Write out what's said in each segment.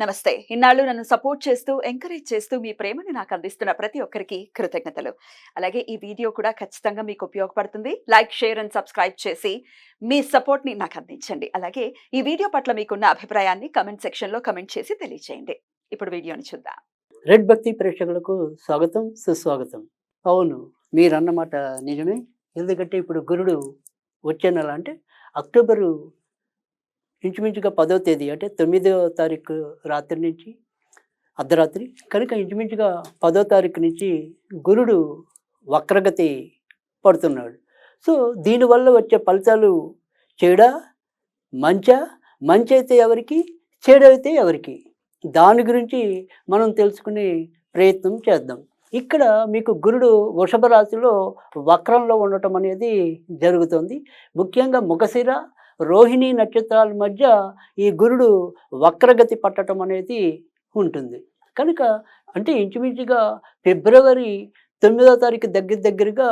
నమస్తే. ఇన్నాళ్ళు నన్ను సపోర్ట్ చేస్తూ ఎంకరేజ్ చేస్తూ మీ ప్రేమని నాకు అందిస్తున్న ప్రతి ఒక్కరికి కృతజ్ఞతలు. అలాగే ఈ వీడియో కూడా ఖచ్చితంగా మీకు ఉపయోగపడుతుంది. లైక్ షేర్ అండ్ సబ్స్క్రైబ్ చేసి మీ సపోర్ట్ని నాకు అందించండి. అలాగే ఈ వీడియో పట్ల మీకున్న అభిప్రాయాన్ని కమెంట్ సెక్షన్లో కమెంట్ చేసి తెలియజేయండి ఇప్పుడు వీడియోని చూద్దాం. రెడ్ భక్తి ప్రేక్షకులకు స్వాగతం సుస్వాగతం. అవును మీరన్నమాట నిజమే. ఎందుకంటే ఇప్పుడు గురుడు వచ్చే నెల అంటే అక్టోబరు ఇంచుమించుగా పదో తేదీ అంటే తొమ్మిదో తారీఖు రాత్రి నుంచి అర్ధరాత్రి కనుక ఇంచుమించుగా పదో తారీఖు నుంచి గురుడు వక్రగతి పడుతున్నాడు. సో దీనివల్ల వచ్చే ఫలితాలు చెడ మంచా? మంచి అయితే ఎవరికి? చెడైతే ఎవరికి? దాని గురించి మనం తెలుసుకునే ప్రయత్నం చేద్దాం. ఇక్కడ మీకు గురుడు వృషభ రాశిలో వక్రంలో ఉండటం అనేది జరుగుతుంది. ముఖ్యంగా ముఖశిర రోహిణి నక్షత్రాల మధ్య ఈ గురుడు వక్రగతి పట్టడం అనేది ఉంటుంది. కనుక అంటే ఇంచుమించుగా ఫిబ్రవరి తొమ్మిదో తారీఖు దగ్గర దగ్గరగా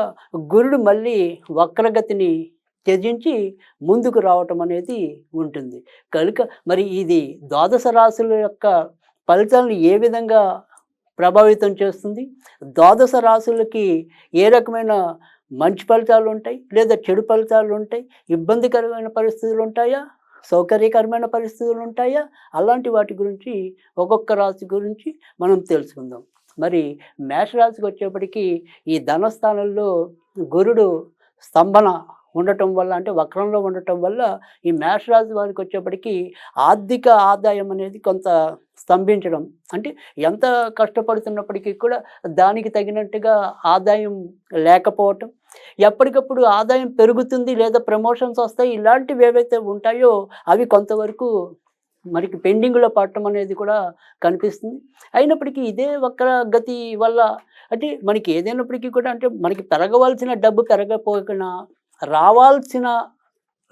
గురుడు మళ్ళీ వక్రగతిని త్యజించి ముందుకు రావటం అనేది ఉంటుంది. కనుక మరి ఇది ద్వాదశ రాశుల యొక్క ఫలితాలను ఏ విధంగా ప్రభావితం చేస్తుంది. ద్వాదశ రాశులకి ఏ రకమైన మంచి ఫలితాలు ఉంటాయి? లేదా చెడు ఫలితాలు ఉంటాయి? ఇబ్బందికరమైన పరిస్థితులు ఉంటాయా? సౌకర్యకరమైన పరిస్థితులు ఉంటాయా? అలాంటి వాటి గురించి ఒక్కొక్క రాశి గురించి మనం తెలుసుకుందాం. మరి మేష రాశికి వచ్చేప్పటికీ ఈ ధనస్థానంలో గురుడు స్తంభన ఉండటం వల్ల అంటే వక్రంలో ఉండటం వల్ల ఈ మేషరాశి వారికి వచ్చేప్పటికీ ఆర్థిక ఆదాయం అనేది కొంత స్తంభించడం. అంటే ఎంత కష్టపడుతున్నప్పటికీ కూడా దానికి తగినట్టుగా ఆదాయం లేకపోవటం. ఎప్పటికప్పుడు ఆదాయం పెరుగుతుంది లేదా ప్రమోషన్స్ వస్తాయి ఇలాంటివి ఏవైతే ఉంటాయో అవి కొంతవరకు మనకి పెండింగ్లో పడటం అనేది కూడా కనిపిస్తుంది. అయినప్పటికీ ఇదే వక్ర గతి వల్ల అంటే మనకి ఏదైనప్పటికీ కూడా అంటే మనకి పెరగవలసిన డబ్బు పెరగపోయినా రావాల్సిన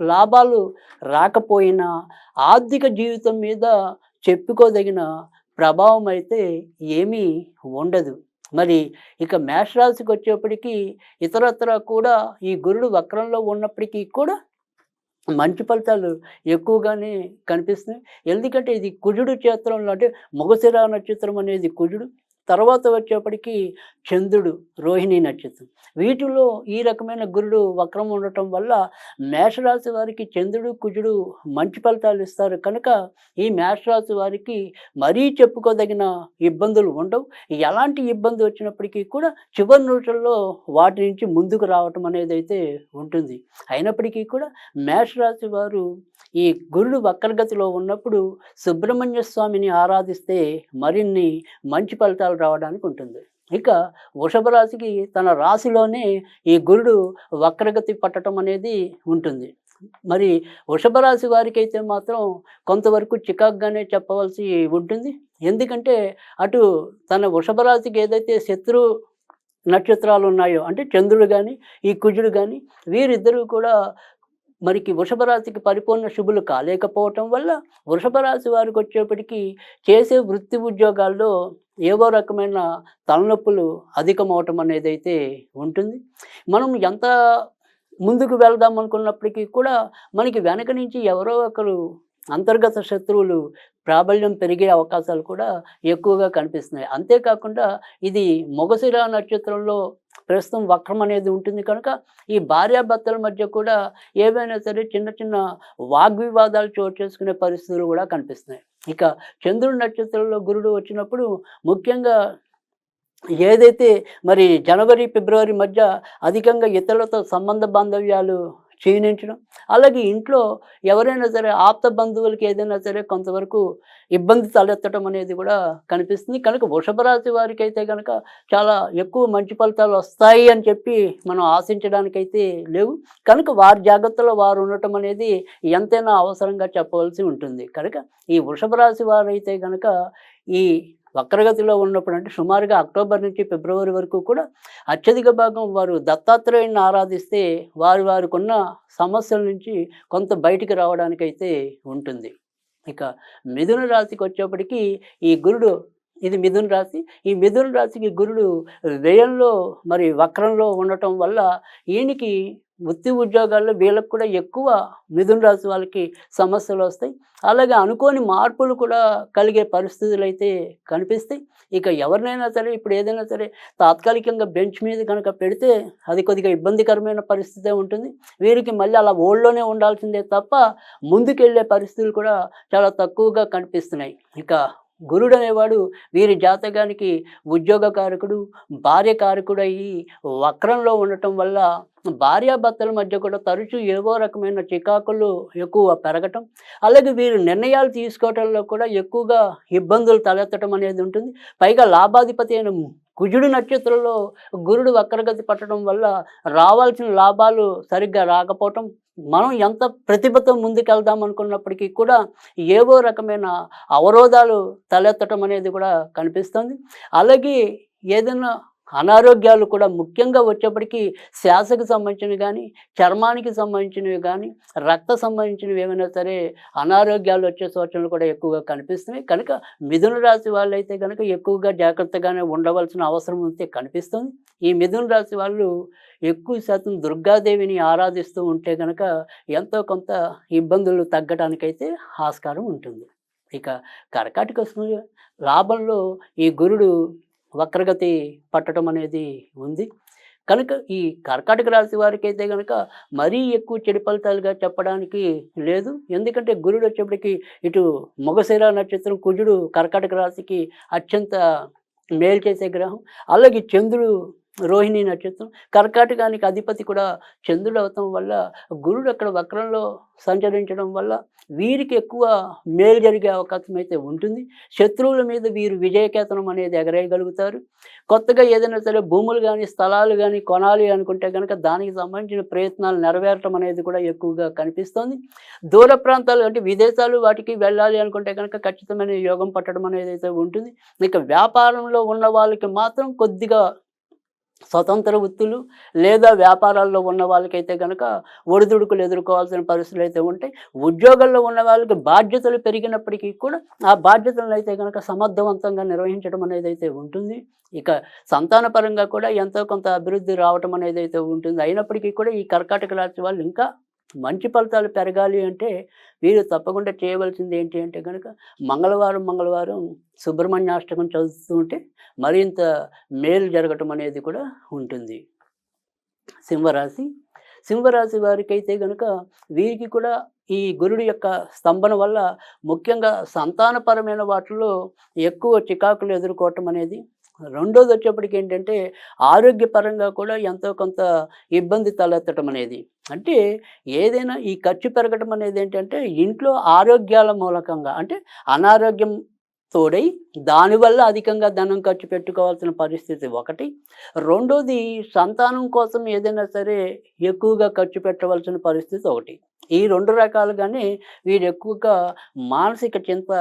లాభాలు రాకపోయినా ఆర్థిక జీవితం మీద చెప్పుకోదగిన ప్రభావం అయితే ఏమీ ఉండదు. మరి ఇక మేషరాశికి వచ్చేప్పటికీ ఇతరత్ర కూడా ఈ గురుడు వక్రంలో ఉన్నప్పటికీ కూడా మంచి ఫలితాలు ఎక్కువగానే కనిపిస్తున్నాయి. ఎందుకంటే ఇది కుజుడు క్షేత్రంలో అంటే మొగశిర నక్షత్రం అనేది కుజుడు. తర్వాత వచ్చేప్పటికి చంద్రుడు రోహిణి నక్షత్రం. వీటిలో ఈ రకమైన గురుడు వక్రం ఉండటం వల్ల మేషరాశి వారికి చంద్రుడు కుజుడు మంచి ఫలితాలు ఇస్తారు. కనుక ఈ మేషరాశి వారికి మరీ చెప్పుకోదగిన ఇబ్బందులు ఉండవు. ఎలాంటి ఇబ్బంది వచ్చినప్పటికీ కూడా చివరి నిమిషంలో వాటి నుంచి ముందుకు రావటం అనేది అయితే ఉంటుంది. అయినప్పటికీ కూడా మేషరాశి వారు ఈ గురుడు వక్రగతిలో ఉన్నప్పుడు సుబ్రహ్మణ్య స్వామిని ఆరాధిస్తే మరిన్ని మంచి ఫలితాలు రావడానికి ఉంటుంది. ఇక వృషభ రాశికి తన రాశిలోనే ఈ గురుడు వక్రగతి పట్టడం అనేది ఉంటుంది. మరి వృషభ రాశి వారికి అయితే మాత్రం కొంతవరకు చికాగ్గానే చెప్పవలసి ఉంటుంది. ఎందుకంటే అటు తన వృషభ రాశికి ఏదైతే శత్రు నక్షత్రాలు ఉన్నాయో అంటే చంద్రుడు కానీ ఈ కుజుడు కానీ వీరిద్దరూ కూడా మరికి వృషభ రాశికి పరిపూర్ణ శుభులు కాలేకపోవటం వల్ల వృషభ రాశి వారికి వచ్చేప్పటికీ చేసే వృత్తి ఉద్యోగాల్లో ఏవో రకమైన తలనొప్పులు అధికమవటం అనేది అయితే ఉంటుంది. మనం ఎంత ముందుకు వెళ్దాం అనుకున్నప్పటికీ కూడా మనకి వెనక నుంచి ఎవరో ఒకరు అంతర్గత శత్రువులు ప్రాబల్యం పెరిగే అవకాశాలు కూడా ఎక్కువగా కనిపిస్తున్నాయి. అంతేకాకుండా ఇది మొగశిర నక్షత్రంలో ప్రస్తుతం వక్రం అనేది ఉంటుంది కనుక ఈ భార్యాభర్తల మధ్య కూడా ఏవైనా సరే చిన్న చిన్న వాగ్వివాదాలు చోటు చేసుకునే పరిస్థితులు కూడా కనిపిస్తున్నాయి. ఇక చంద్రుడి నక్షత్రంలో గురుడు వచ్చినప్పుడు ముఖ్యంగా ఏదైతే మరి జనవరి ఫిబ్రవరి మధ్య అధికంగా ఇతరులతో సంబంధ బాంధవ్యాలు క్షీణించడం. అలాగే ఇంట్లో ఎవరైనా సరే ఆప్త బంధువులకి ఏదైనా సరే కొంతవరకు ఇబ్బంది తలెత్తడం అనేది కూడా కనిపిస్తుంది. కనుక వృషభరాశి వారికి అయితే కనుక చాలా ఎక్కువ మంచి ఫలితాలు వస్తాయి అని చెప్పి మనం ఆశించడానికైతే లేవు. కనుక వారి జాగ్రత్తలో వారు ఉండటం అనేది ఎంతైనా అవసరంగా చెప్పవలసి ఉంటుంది. కనుక ఈ వృషభరాశి వారైతే కనుక ఈ వక్రగతిలో ఉన్నప్పుడు అంటే సుమారుగా అక్టోబర్ నుంచి ఫిబ్రవరి వరకు కూడా అత్యధిక భాగం వారు దత్తాత్రేయుని ఆరాధిస్తే వారి వారికున్న సమస్యల నుంచి కొంత బయటికి రావడానికైతే ఉంటుంది. ఇక మిథున రాశికి వచ్చేప్పటికీ ఈ గురుడు ఇది మిథున రాశి. ఈ మిథున రాశికి గురుడు వ్యయంలో మరి వక్రంలో ఉండటం వల్ల ఈయనకి వృత్తి ఉద్యోగాల్లో వీళ్ళకి కూడా ఎక్కువ మిథున రాశి వాళ్ళకి సమస్యలు వస్తాయి. అలాగే అనుకోని మార్పులు కూడా కలిగే పరిస్థితులు అయితే కనిపిస్తాయి. ఇక ఎవరినైనా సరే ఇప్పుడు ఏదైనా సరే తాత్కాలికంగా బెంచ్ మీద కనుక పెడితే అది కొద్దిగా ఇబ్బందికరమైన పరిస్థితే ఉంటుంది. వీరికి మళ్ళీ అలా ఓల్డ్లోనే ఉండాల్సిందే తప్ప ముందుకెళ్ళే పరిస్థితులు కూడా చాలా తక్కువగా కనిపిస్తున్నాయి. ఇక గురుడు అనేవాడు వీరి జాతకానికి ఉద్యోగకారకుడు భార్య కారకుడు అయ్యి వక్రంలో ఉండటం వల్ల భార్యాభర్తల మధ్య కూడా తరచూ ఏవో రకమైన చికాకులు ఎక్కువ పెరగటం. అలాగే వీరు నిర్ణయాలు తీసుకోవటంలో కూడా ఎక్కువగా ఇబ్బందులు తలెత్తడం అనేది ఉంటుంది. పైగా లాభాధిపతి అయిన కుజుడు నక్షత్రంలో గురుడు వక్రగతి పట్టడం వల్ల రావాల్సిన లాభాలు సరిగ్గా రాకపోవటం మనం ఎంత ప్రతిభతో ముందుకెళ్దాం అనుకున్నప్పటికీ కూడా ఏవో రకమైన అవరోధాలు తలెత్తడం అనేది కూడా కనిపిస్తుంది. అలాగే ఏదైనా అనారోగ్యాలు కూడా ముఖ్యంగా వచ్చేప్పటికీ శ్వాసకు సంబంధించినవి కానీ చర్మానికి సంబంధించినవి కానీ రక్త సంబంధించినవి ఏమైనా సరే అనారోగ్యాలు వచ్చే సూచనలు కూడా ఎక్కువగా కనిపిస్తున్నాయి. కనుక మిథున రాశి వాళ్ళైతే కనుక ఎక్కువగా జాగ్రత్తగానే ఉండవలసిన అవసరం ఉంటే కనిపిస్తుంది. ఈ మిథున రాశి వాళ్ళు ఎక్కువ శాతం దుర్గాదేవిని ఆరాధిస్తూ ఉంటే కనుక ఎంతో కొంత ఇబ్బందులు తగ్గడానికైతే ఆస్కారం ఉంటుంది. ఇక కర్కాటక సూర్య లాభంలో ఈ గురుడు వక్రగతి పట్టడం అనేది ఉంది. కనుక ఈ కర్కాటక రాశి వారికి అయితే కనుక మరీ ఎక్కువ చెడు ఫలితాలుగా చెప్పడానికి లేదు. ఎందుకంటే గురుడు వచ్చేప్పటికి ఇటు మొగశిర నక్షత్రం కుజుడు కర్కాటక రాశికి అత్యంత మేలు చేసే గ్రహం. అలాగే చంద్రుడు రోహిణి నక్షత్రం. కర్కాటకానికి అధిపతి కూడా చంద్రుడు అవటం వల్ల గురుడు అక్కడ వక్రంలో సంచరించడం వల్ల వీరికి ఎక్కువ మేలు జరిగే అవకాశం అయితే ఉంటుంది. శత్రువుల మీద వీరు విజయకేతనం అనేది ఎగరేయగలుగుతారు. కొత్తగా ఏదైనా సరే భూములు కానీ స్థలాలు కానీ కొనాలి అనుకుంటే కనుక దానికి సంబంధించిన ప్రయత్నాలు నెరవేరటం అనేది కూడా ఎక్కువగా కనిపిస్తోంది. దూర ప్రాంతాలు అంటే విదేశాలు వాటికి వెళ్ళాలి అనుకుంటే కనుక ఖచ్చితమైన యోగం పట్టడం అనేది అయితే ఉంటుంది. ఇక వ్యాపారంలో ఉన్న వాళ్ళకి మాత్రం కొద్దిగా స్వతంత్ర వృత్తులు లేదా వ్యాపారాల్లో ఉన్న వాళ్ళకైతే కనుక ఒడిదుడుకులు ఎదుర్కోవాల్సిన పరిస్థితులు అయితే ఉంటాయి ఉద్యోగాల్లో ఉన్న వాళ్ళకి బాధ్యతలు పెరిగినప్పటికీ కూడా ఆ బాధ్యతలను అయితే కనుక సమర్థవంతంగా నిర్వహించడం అనేది అయితే ఉంటుంది. ఇక సంతానపరంగా కూడా ఎంతో కొంత అభివృద్ధి రావటం అనేది అయితే ఉంటుంది. అయినప్పటికీ కూడా ఈ కర్కాటక రాశి వాళ్ళు ఇంకా మంచి ఫలితాలు పెరగాలి అంటే వీరు తప్పకుండా చేయవలసింది ఏంటి అంటే కనుక మంగళవారం మంగళవారం సుబ్రహ్మణ్యాష్టకం చదువుతూ ఉంటే మరింత మేలు జరగటం అనేది కూడా ఉంటుంది. సింహరాశి. సింహరాశి వారికి అయితే కనుక వీరికి కూడా ఈ గురుడి యొక్క స్తంభన వల్ల ముఖ్యంగా సంతానపరమైన వాటిలో ఎక్కువ చికాకులు ఎదుర్కోవటం అనేది రెండోది వచ్చేప్పటికి ఏంటంటే ఆరోగ్యపరంగా కూడా ఎంతో కొంత ఇబ్బంది తలెత్తడం అనేది. అంటే ఏదైనా ఈ ఖర్చు పెరగడం అనేది ఏంటంటే ఇంట్లో ఆరోగ్యాల మూలకంగా అంటే అనారోగ్యం తోడై దానివల్ల అధికంగా ధనం ఖర్చు పెట్టుకోవాల్సిన పరిస్థితి ఒకటి. రెండోది సంతానం కోసం ఏదైనా సరే ఎక్కువగా ఖర్చు పెట్టవలసిన పరిస్థితి ఒకటి. ఈ రెండు రకాలుగానే వీరు ఎక్కువగా మానసిక చింత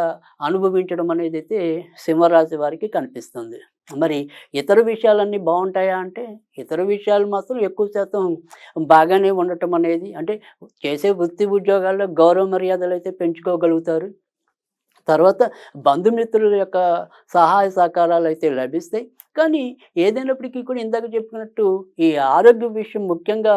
అనుభవించడం అనేది అయితే సింహరాశి వారికి కనిపిస్తుంది. మరి ఇతర విషయాలన్నీ బాగుంటాయా అంటే ఇతర విషయాలు మాత్రం ఎక్కువ శాతం బాగానే ఉండటం అనేది అంటే చేసే వృత్తి ఉద్యోగాల్లో గౌరవ మర్యాదలు అయితే పెంచుకోగలుగుతారు. తర్వాత బంధుమిత్రుల యొక్క సహాయ సహకారాలు అయితే లభిస్తాయి. కానీ ఏదైనప్పటికీ కూడా ఇందాక చెప్పినట్టు ఈ ఆరోగ్య విషయం ముఖ్యంగా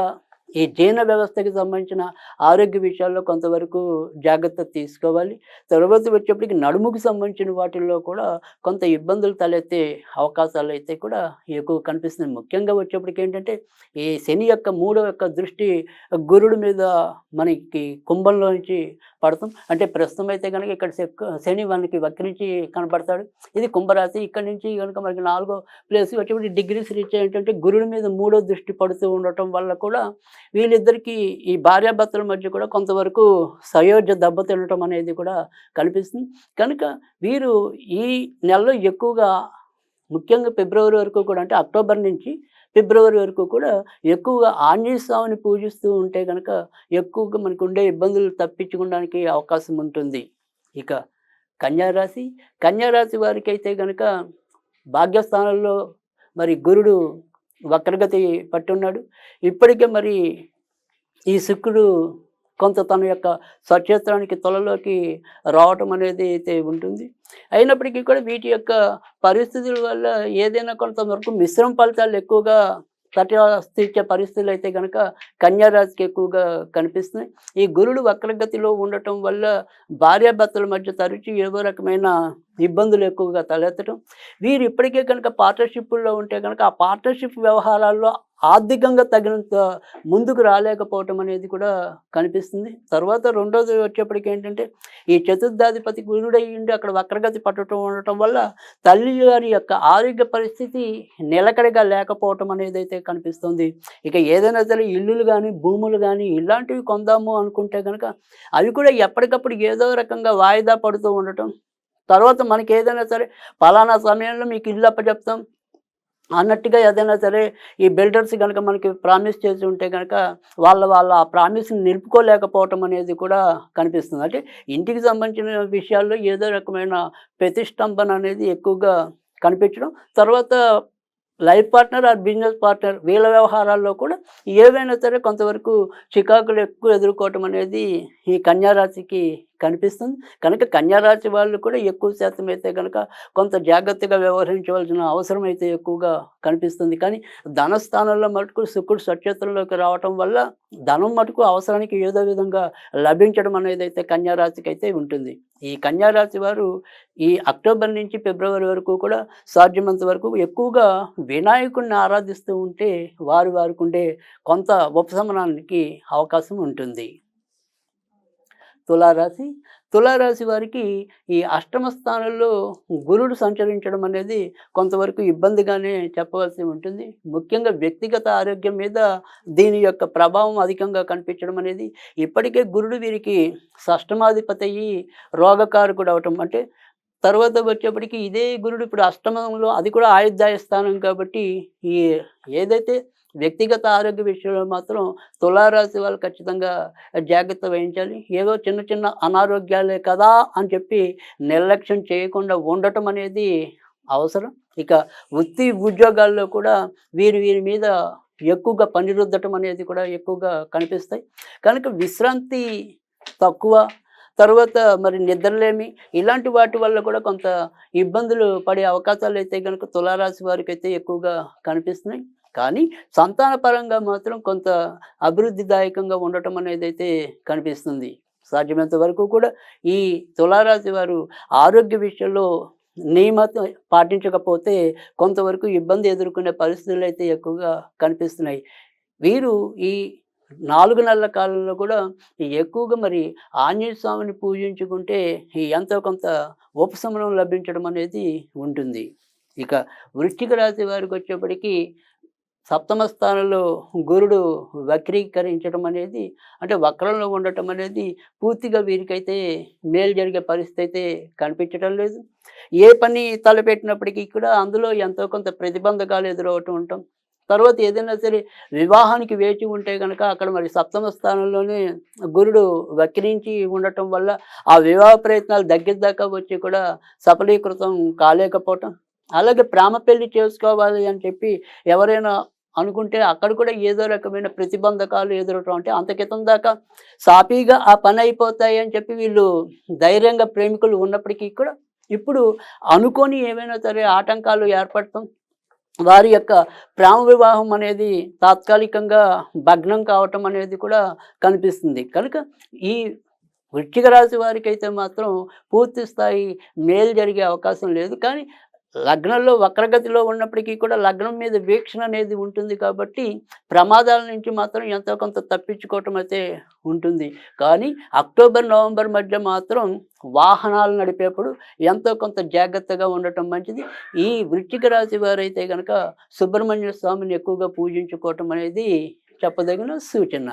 ఈ జీర్ణ వ్యవస్థకి సంబంధించిన ఆరోగ్య విషయాల్లో కొంతవరకు జాగ్రత్త తీసుకోవాలి. తర్వాత వచ్చేప్పటికి నడుముకు సంబంధించిన వాటిల్లో కూడా కొంత ఇబ్బందులు తలెత్తే అవకాశాలు అయితే కూడా ఎక్కువ కనిపిస్తుంది ముఖ్యంగా వచ్చేప్పటికి ఏంటంటే ఈ శని యొక్క మూడో యొక్క దృష్టి గురుడు మీద మనకి కుంభంలో నుంచి పడతాం. అంటే ప్రస్తుతం అయితే కనుక ఇక్కడ శక్- శని మనకి వక్రించి కనపడతాడు. ఇది కుంభరాశి. ఇక్కడ నుంచి కనుక మనకి నాలుగో ప్లేస్ వచ్చేప్పటికి డిగ్రీస్ రీచ్ ఏంటంటే గురుడు మీద మూడో దృష్టి పడుతూ ఉండటం వల్ల కూడా వీళ్ళిద్దరికీ ఈ భార్యాభర్తల మధ్య కూడా కొంతవరకు సయోధ్య దెబ్బతినటం అనేది కూడా కనిపిస్తుంది కనుక వీరు ఈ నెలలో ఎక్కువగా ముఖ్యంగా ఫిబ్రవరి వరకు కూడా అంటే అక్టోబర్ నుంచి ఫిబ్రవరి వరకు కూడా ఎక్కువగా ఆంజనేయ స్వామిని పూజిస్తూ ఉంటే కనుక ఎక్కువగా మనకు ఉండే ఇబ్బందులు తప్పించుకోవడానికి అవకాశం ఉంటుంది. ఇక కన్యారాశి కన్యారాశి వారికి అయితే కనుక భాగ్యస్థానంలో మరి గురుడు వక్రగతి పట్టున్నాడు. ఇప్పటికే మరి ఈ శుక్రుడు కొంత తన యొక్క స్వక్షేత్రానికి తొలలోకి రావటం అనేది అయితే ఉంటుంది. అయినప్పటికీ కూడా వీటి యొక్క పరిస్థితుల వల్ల ఏదైనా కొంతవరకు మిశ్రమ ఫలితాలు ఎక్కువగా తటస్థించే పరిస్థితులు అయితే కనుక కన్యారాశికి ఎక్కువగా కనిపిస్తున్నాయి. ఈ గురుడు వక్రగతిలో ఉండటం వల్ల భార్యాభర్తల మధ్య తరచు ఏదో రకమైన ఇబ్బందులు ఎక్కువగా తలెత్తడం. వీరు ఇప్పటికే కనుక పార్ట్నర్షిప్లో ఉంటే కనుక ఆ పార్ట్నర్షిప్ వ్యవహారాల్లో ఆర్థికంగా తగినంత ముందుకు రాలేకపోవటం అనేది కూడా కనిపిస్తుంది. తర్వాత రెండోది వచ్చేప్పటికి ఏంటంటే ఈ చతుర్థాధిపతి గురుడై ఉండి అక్కడ వక్రగతి పట్టడం ఉండటం వల్ల తల్లి గారి యొక్క ఆరోగ్య పరిస్థితి నిలకడగా లేకపోవటం అనేది అయితే కనిపిస్తుంది. ఇక ఏదైనా సరే ఇల్లులు కానీ భూములు కానీ ఇలాంటివి కొందాము అనుకుంటే కనుక అవి కూడా ఎప్పటికప్పుడు ఏదో రకంగా వాయిదా పడుతూ ఉండటం తర్వాత మనకి ఏదైనా సరే ఫలానా సమయంలో మీకు ఇల్లు అప్పచెప్తాం. అన్నట్టుగా ఏదైనా సరే ఈ బిల్డర్స్ కనుక మనకి ప్రామిస్ చేసి ఉంటే కనుక వాళ్ళ వాళ్ళ ఆ ప్రామిస్ని నిలుపుకోలేకపోవటం అనేది కూడా కనిపిస్తుంది. అంటే ఇంటికి సంబంధించిన విషయాల్లో ఏదో రకమైన ప్రతిష్టంభన అనేది ఎక్కువగా కనిపించడం. తర్వాత life partner or business partner వీళ్ళ వ్యవహారాల్లో కూడా ఏవైనా సరే కొంతవరకు చికాకులు ఎక్కువ ఎదుర్కోవటం అనేది ఈ కన్యారాశికి కనిపిస్తుంది. కనుక కన్యారాశి వాళ్ళు కూడా ఎక్కువ శాతం అయితే కనుక కొంత జాగ్రత్తగా వ్యవహరించవలసిన అవసరం అయితే ఎక్కువగా కనిపిస్తుంది. కానీ ధనస్థానంలో మటుకు శుక్రుడు సక్షేత్రంలోకి రావటం వల్ల ధనం మటుకు అవసరానికి ఏదో విధంగా లభించడం అనేది అయితే కన్యారాశికి అయితే ఉంటుంది. ఈ కన్యారాశి వారు ఈ అక్టోబర్ నుంచి ఫిబ్రవరి వరకు కూడా సాధ్యమంత వరకు ఎక్కువగా వినాయకుడిని ఆరాధిస్తూ ఉంటే వారు వారికి ఉండే కొంత ఉపశమనానికి అవకాశం ఉంటుంది. తులారాశి. తులారాశి వారికి ఈ అష్టమ స్థానంలో గురుడు సంచరించడం అనేది కొంతవరకు ఇబ్బందిగానే చెప్పవలసి ఉంటుంది. ముఖ్యంగా వ్యక్తిగత ఆరోగ్యం మీద దీని యొక్క ప్రభావం అధికంగా కనిపించడం అనేది ఇప్పటికే గురుడు వీరికి షష్టమాధిపతి అయ్యి రోగకారకుడు అవటం అంటే తర్వాత వచ్చేప్పటికి ఇదే గురుడు ఇప్పుడు అష్టమంలో అది కూడా ఆయుర్దాయ స్థానం కాబట్టి ఈ ఏదైతే వ్యక్తిగత ఆరోగ్య విషయంలో మాత్రం తులారాశి వాళ్ళు ఖచ్చితంగా జాగ్రత్త వహించాలి. ఏదో చిన్న చిన్న అనారోగ్యాలే కదా అని చెప్పి నిర్లక్ష్యం చేయకుండా ఉండటం అనేది అవసరం. ఇక వృత్తి ఉద్యోగాల్లో కూడా వీరి వీరి మీద ఎక్కువగా పనిరుద్దటం అనేది కూడా ఎక్కువగా కనిపిస్తాయి. కనుక విశ్రాంతి తక్కువ తర్వాత మరి నిద్రలేమి ఇలాంటి వాటి వల్ల కూడా కొంత ఇబ్బందులు పడే అవకాశాలు అయితే కనుక తులారాశి వారికి అయితే ఎక్కువగా కనిపిస్తున్నాయి. కానీ సంతానపరంగా మాత్రం కొంత అభివృద్ధిదాయకంగా ఉండటం అనేది అయితే కనిపిస్తుంది. సాధ్యమైనంత వరకు కూడా ఈ తులారాశి వారు ఆరోగ్య విషయంలో నియమత పాటించకపోతే కొంతవరకు ఇబ్బంది ఎదుర్కొనే పరిస్థితులు అయితే ఎక్కువగా కనిపిస్తున్నాయి. వీరు ఈ నాలుగు నెలల కాలంలో కూడా ఎక్కువగా మరి ఆంజనేయ స్వామిని పూజించుకుంటే ఈ ఎంతో కొంత ఉపశమనం లభించడం అనేది ఉంటుంది. ఇక వృశ్చిక రాశి వారికి వచ్చేప్పటికీ సప్తమ స్థానంలో గురుడు వక్రీకరించడం అనేది అంటే వక్రంలో ఉండటం అనేది పూర్తిగా వీరికైతే మేలు జరిగే పరిస్థితి అయితే కనిపించడం లేదు. ఏ పని తలపెట్టినప్పటికీ కూడా అందులో ఎంతో కొంత ప్రతిబంధకాలు ఎదురవటం ఉంటాం. తర్వాత ఏదైనా సరే వివాహానికి వేచి ఉంటే కనుక అక్కడ మరి సప్తమ స్థానంలోనే గురుడు వక్రించి ఉండటం వల్ల ఆ వివాహ ప్రయత్నాలు దగ్గర దాకా వచ్చి కూడా సఫలీకృతం కాలేకపోవటం. అలాగే ప్రేమ పెళ్ళి చేసుకోవాలి అని చెప్పి ఎవరైనా అనుకుంటే అక్కడ కూడా ఏదో రకమైన ప్రతిబంధకాలు ఎదురవటం అంటే అంత క్రితం దాకా సాఫీగా ఆ పని అయిపోతాయి అని చెప్పి వీళ్ళు ధైర్యంగా ప్రేమికులు ఉన్నప్పటికీ కూడా ఇప్పుడు అనుకోని ఏమైనా సరే ఆటంకాలు ఏర్పడటం వారి యొక్క ప్రేమ వివాహం అనేది తాత్కాలికంగా భగ్నం కావటం అనేది కూడా కనిపిస్తుంది. కనుక ఈ వృశ్చిక రాశి వారికి అయితే మాత్రం పూర్తి స్థాయి మేలు జరిగే అవకాశం లేదు. కానీ లగ్నంలో వక్రగతిలో ఉన్నప్పటికీ కూడా లగ్నం మీద వీక్షణ అనేది ఉంటుంది కాబట్టి ప్రమాదాల నుంచి మాత్రం ఎంతో కొంత తప్పించుకోవటం అయితే ఉంటుంది. కానీ అక్టోబర్ నవంబర్ మధ్య మాత్రం వాహనాలు నడిపేప్పుడు ఎంతో కొంత జాగ్రత్తగా ఉండటం మంచిది. ఈ వృశ్చిక రాశి వారైతే కనుక సుబ్రహ్మణ్య స్వామిని ఎక్కువగా పూజించుకోవటం అనేది చెప్పదగిన సూచన.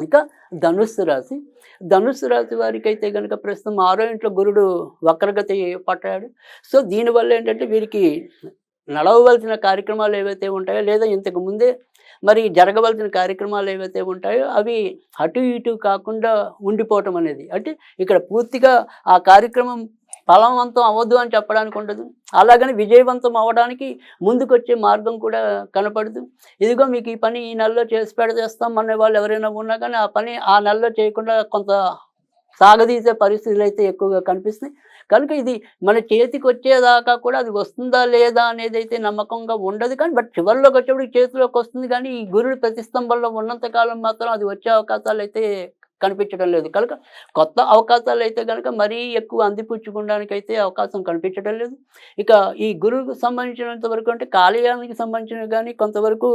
ఇంకా ధనుస్సు రాశి. ధనుస్సు రాశి వారికి అయితే కనుక ప్రస్తుతం ఆరో ఇంట్లో గురుడు వక్రగతి పట్టాడు సో దీనివల్ల ఏంటంటే వీరికి నడవవలసిన కార్యక్రమాలు ఏవైతే ఉంటాయో లేదా ఇంతకు ముందే మరి జరగవలసిన కార్యక్రమాలు ఏవైతే ఉంటాయో అవి అటు ఇటు కాకుండా ఉండిపోవటం అనేది. అంటే ఇక్కడ పూర్తిగా ఆ కార్యక్రమం ఫలవంతం అవ్వదు అని చెప్పడానికి ఉండదు. అలాగని విజయవంతం అవ్వడానికి ముందుకొచ్చే మార్గం కూడా కనపడదు. ఇదిగో మీకు ఈ పని ఈ నెలలో చేసి పెడతేస్తాం అనే వాళ్ళు ఎవరైనా ఉన్నా కానీ ఆ పని ఆ నెలలో చేయకుండా కొంత సాగదీసే పరిస్థితులు అయితే ఎక్కువగా కనిపిస్తున్నాయి. కనుక ఇది మన చేతికి వచ్చేదాకా కూడా అది వస్తుందా లేదా అనేది అయితే నమ్మకంగా ఉండదు. కానీ బట్ చివరిలోకి వచ్చేప్పుడు చేతిలోకి వస్తుంది. కానీ ఈ గురుడు ప్రతిస్తంభంలో ఉన్నంత కాలం మాత్రం అది వచ్చే అవకాశాలు అయితే కనిపించడం లేదు. కనుక కొత్త అవకాశాలు అయితే కనుక మరీ ఎక్కువ అందిపుచ్చుకోవడానికి అయితే అవకాశం కనిపించడం లేదు. ఇక ఈ గురువుకు సంబంధించినంత వరకు అంటే కాలేయానికి సంబంధించినవి కానీ కొంతవరకు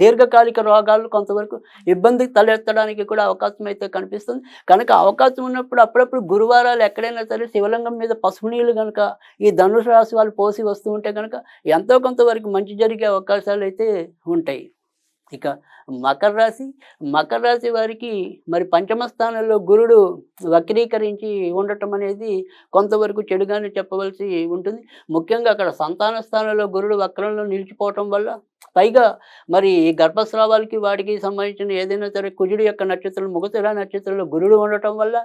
దీర్ఘకాలిక రోగాలు కొంతవరకు ఇబ్బంది తలెత్తడానికి కూడా అవకాశం అయితే కనిపిస్తుంది. కనుక అవకాశం ఉన్నప్పుడు అప్పుడప్పుడు గురువారాలు ఎక్కడైనా సరే శివలింగం మీద పసుపు నీళ్ళు కనుక ఈ ధనుసు రాశి వాళ్ళు పోసి వస్తూ ఉంటే కనుక ఎంతో కొంతవరకు మంచి జరిగే అవకాశాలు అయితే ఉంటాయి. ఇక మకర రాశి మకర రాశి వారికి మరి పంచమ స్థానంలో గురుడు వక్రీకరించి ఉండటం అనేది కొంతవరకు చెడుగానే చెప్పవలసి ఉంటుంది. ముఖ్యంగా అక్కడ సంతాన స్థానంలో గురుడు వక్రంలో నిలిచిపోవటం వల్ల పైగా మరి గర్భస్రావాలకి వాటికి సంబంధించిన ఏదైనా సరే కుజుడు యొక్క నక్షత్రం ముగతిర నక్షత్రంలో గురుడు ఉండటం వల్ల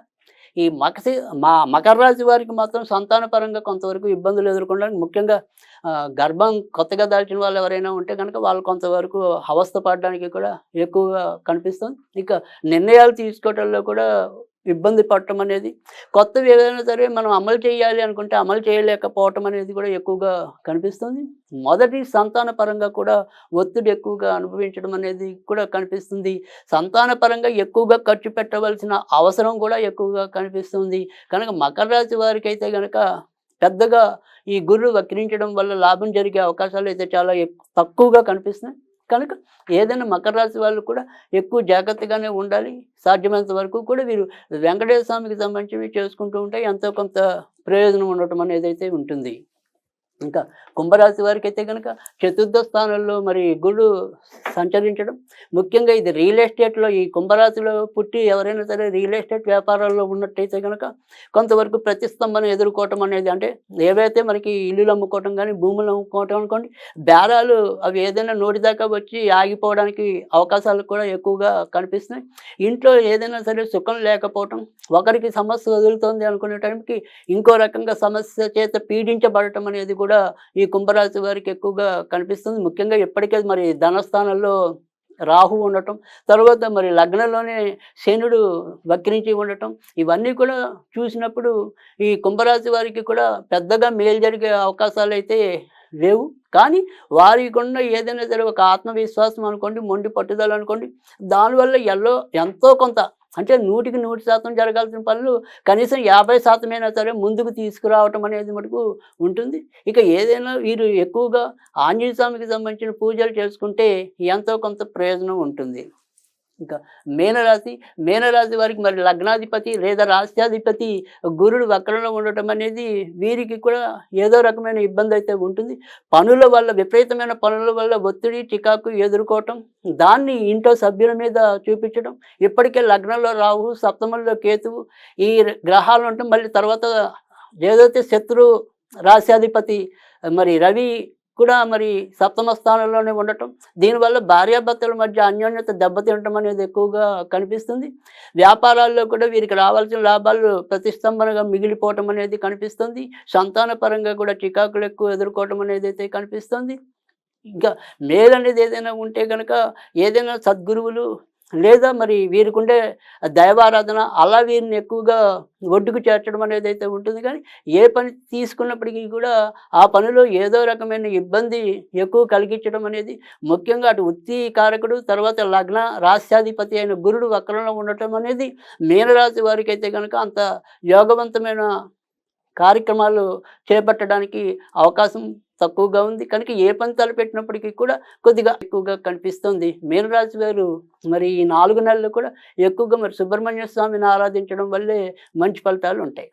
ఈ మకసి మా మకర రాశి వారికి మాత్రం సంతాన పరంగా కొంతవరకు ఇబ్బందులు ఎదుర్కొనడానికి ముఖ్యంగా ఆ, గర్భం కొత్తగా దాల్చిన వాళ్ళు ఎవరైనా ఉంటే కనుక వాళ్ళు కొంతవరకు అవస్థ పడడానికి కూడా ఎక్కువగా కనిపిస్తుంది. ఇక నిర్ణయాలు తీసుకోవడంలో కూడా ఇబ్బంది పడటం అనేది. కొత్తవి ఏదైనా సరే మనం అమలు చేయాలి అనుకుంటే అమలు చేయలేకపోవటం అనేది కూడా ఎక్కువగా కనిపిస్తుంది. మొదటి సంతాన పరంగా కూడా ఒత్తిడి ఎక్కువగా అనుభవించడం అనేది కూడా కనిపిస్తుంది. సంతాన పరంగా ఎక్కువగా ఖర్చు పెట్టవలసిన అవసరం కూడా ఎక్కువగా కనిపిస్తుంది. కనుక మకర రాశి వారికి అయితే కనుక పెద్దగా ఈ గుర్రు వక్రించడం వల్ల లాభం జరిగే అవకాశాలు అయితే చాలా తక్కువగా కనిపిస్తున్నాయి. కనుక ఏదైనా మకర రాశి వాళ్ళు కూడా ఎక్కువ జాగ్రత్తగానే ఉండాలి. సాధ్యమైనంత వరకు కూడా వీరు వెంకటేశ్వర స్వామికి సంబంధించినవి చేసుకుంటూ ఉంటే ఎంతో కొంత ప్రయోజనం ఉండటం అనేది అయితే ఉంటుంది. ఇంకా కుంభరాశి వారికి అయితే కనుక చతుర్థ స్థానంలో మరి గుళ్ళు సంచరించడం. ముఖ్యంగా ఇది రియల్ ఎస్టేట్లో ఈ కుంభరాశిలో పుట్టి ఎవరైనా సరే రియల్ ఎస్టేట్ వ్యాపారాల్లో ఉన్నట్టయితే కనుక కొంతవరకు ప్రతిస్తంభన ఎదుర్కోవటం అనేది అంటే ఏవైతే మనకి ఇల్లులు అమ్ముకోవటం కానీ భూములు అమ్ముకోవటం అనుకోండి బేరాలు అవి ఏదైనా నోటి దాకా వచ్చి ఆగిపోవడానికి అవకాశాలు కూడా ఎక్కువగా కనిపిస్తున్నాయి. ఇంట్లో ఏదైనా సరే సుఖం లేకపోవటం ఒకరికి సమస్య వదులుతోంది అనుకునే టైంకి ఇంకో రకంగా సమస్య చేత పీడించబడటం అనేది కూడా కూడా ఈ కుంభరాశి వారికి ఎక్కువగా కనిపిస్తుంది. ముఖ్యంగా ఇప్పటికే మరి ధనస్థానంలో రాహు ఉండటం తర్వాత మరి లగ్నంలోనే శనుడు వక్రించి ఉండటం ఇవన్నీ కూడా చూసినప్పుడు ఈ కుంభరాశి వారికి కూడా పెద్దగా మేలు జరిగే అవకాశాలు అయితే లేవు. కానీ వారికి ఉన్న ఏదైనా సరే ఒక ఆత్మవిశ్వాసం అనుకోండి మొండి పట్టుదల అనుకోండి దానివల్ల ఎల్లో ఎంతో కొంత అంటే నూటికి నూటి శాతం జరగాల్సిన పనులు కనీసం యాభై శాతమైనా సరే ముందుకు తీసుకురావటం అనేది మటుకు ఉంటుంది. ఇక ఏదైనా వీరు ఎక్కువగా ఆంజనేయ స్వామికి సంబంధించిన పూజలు చేసుకుంటే ఎంతో కొంత ప్రయోజనం ఉంటుంది. ఇంకా మేనరాశి మేనరాశి వారికి మరి లగ్నాధిపతి లేదా రాష్ట్రాధిపతి గురుడు వక్రంలో ఉండటం అనేది వీరికి కూడా ఏదో రకమైన ఇబ్బంది అయితే ఉంటుంది. పనుల వల్ల విపరీతమైన పనుల వల్ల ఒత్తిడి చికాకు ఎదుర్కోవటం దాన్ని ఇంట్లో సభ్యుల మీద చూపించడం ఇప్పటికే లగ్నంలో రాహు సప్తమంలో కేతువు ఈ గ్రహాలు ఉంటాం మళ్ళీ తర్వాత ఏదైతే శత్రు రాశ్యాధిపతి మరి రవి కూడా మరి సప్తమ స్థానంలోనే ఉండటం. దీనివల్ల భార్యాభర్తల మధ్య అన్యోన్యత దెబ్బతినటం అనేది ఎక్కువగా కనిపిస్తుంది. వ్యాపారాల్లో కూడా వీరికి రావాల్సిన లాభాలు ప్రతిష్టంభనగా మిగిలిపోవటం అనేది కనిపిస్తుంది. సంతాన పరంగా కూడా చికాకులు ఎక్కువ ఎదుర్కోవటం అనేది అయితే కనిపిస్తుంది. ఇంకా మేలు అనేది ఏదైనా ఉంటే కనుక ఏదైనా సద్గురువులు లేదా మరి వీరికి ఉండే దైవారాధన అలా వీరిని ఎక్కువగా ఒడ్డుకు చేర్చడం అనేది అయితే ఉంటుంది. కానీ ఏ పని తీసుకున్నప్పటికీ కూడా ఆ పనిలో ఏదో రకమైన ఇబ్బంది ఎక్కువ కలిగించడం అనేది ముఖ్యంగా అటు వృత్తి కారకుడు తర్వాత లగ్న రాస్యాధిపతి అయిన గురుడు వక్రంలో ఉండటం అనేది మీనరాశి వారికి అయితే కనుక అంత యోగవంతమైన కార్యక్రమాలు చేపట్టడానికి అవకాశం తక్కువగా ఉంది. కనుక ఏ పంతాలు పెట్టినప్పటికీ కూడా కొద్దిగా ఎక్కువగా కనిపిస్తుంది. మీనరాజు గారు మరి ఈ నాలుగు నెలలు కూడా ఎక్కువగా మరి సుబ్రహ్మణ్య స్వామిని ఆరాధించడం వల్లే మంచి ఫలితాలు ఉంటాయి.